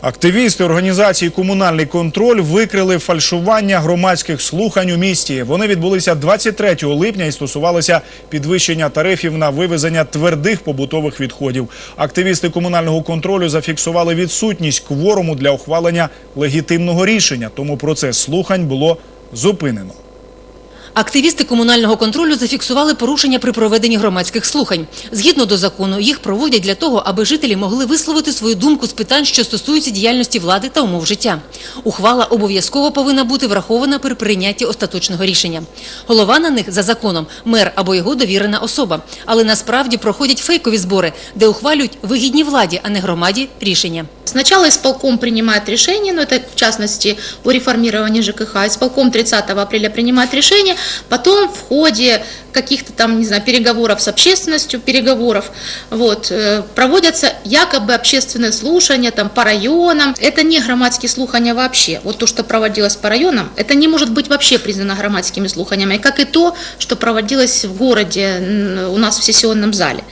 Активісти організації Комунальний контроль викрили фальшування громадських слухань у місті. Вони відбулися 23 липня і стосувалися підвищення тарифів на вивезення твердих побутових відходів. Активісти комунального контролю зафіксували відсутність кворуму для ухвалення легітимного рішення. Тому процес слухань було зупинено. Активісти комунального контролю зафіксували порушення при проведенні громадських слухань. Згідно до закону, їх проводять для того, аби жителі могли висловити свою думку з питань, що стосуються діяльності влади та умов життя. Ухвала обов'язково повинна бути врахована при прийнятті остаточного рішення. Голова на них за законом мер або його довірена особа. Але насправді проходять фейкові збори, де ухвалюють вигідні владі, а не громаді рішення. Сначала исполком принимает решение, но это в частности о реформировании ЖКХ. Исполком 30 апреля принимает решение, потом в ходе каких-то там, не знаю, переговоров с общественностью, переговоров, вот, э, проводятся якобы общественные слушания там по районам. Это не громадские слухания вообще. Вот то, что проводилось по районам, это не может быть вообще признано громадскими слуханиями, как и то, что проводилось в городе у нас в сессионном зале.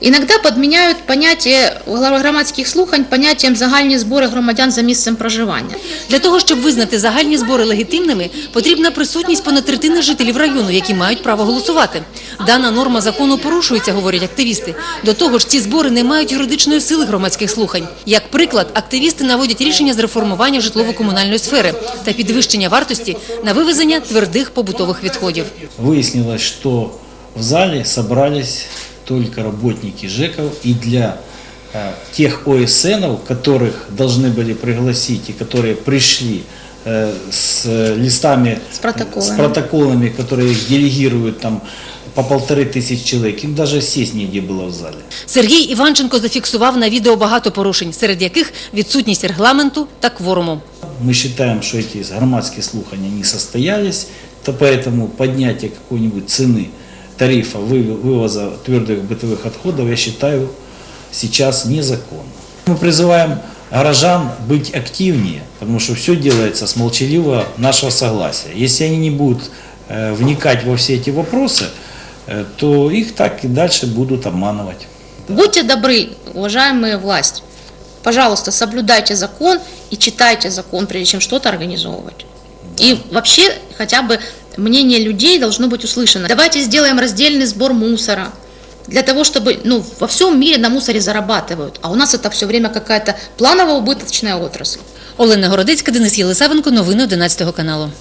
Иногда подменяют понятие громадських слухань поняттям загальні збори громадян за місцем проживання. Для того, щоб визнати загальні збори легітимними, потрібна присутність понад третини жителів району, які мають право голосувати. Дана норма закону порушується, говорять активісти. До того ж, ці збори не мають юридичної сили громадських слухань. Як приклад, активісти наводять рішення з реформування житлово-комунальної сфери та підвищення вартості на вивезення твердих побутових відходів. Выяснилось, что в зале собрались только работники ЖЭКов и для э, тех ОСНов, которых должны были пригласить и которые пришли э, с листами, С протоколами. с протоколами, которые их делегируют там по полторы тысячи человек, им даже сесть негде было в зале. Сергій Іванченко зафіксував на відео багато порушень, серед яких відсутність регламенту та кворуму. Мы считаем, что эти громадские слухания не состоялись, то поэтому поднятие какой-нибудь цены тарифа вы- вывоза твердых бытовых отходов, я считаю, сейчас незаконно. Мы призываем горожан быть активнее, потому что все делается с молчаливого нашего согласия. Если они не будут э, вникать во все эти вопросы, э, то их так и дальше будут обманывать. Будьте добры, уважаемые власть, пожалуйста, соблюдайте закон и читайте закон, прежде чем что-то организовывать. И вообще хотя бы мнение людей должно быть услышано. Давайте сделаем раздельный сбор мусора. Для того, чтобы, ну, во всем мире на мусоре зарабатывают, а у нас это все время какая-то планово-убыточная отрасль. Олена Городецька, Денис Єлисавенко, новини 11 каналу.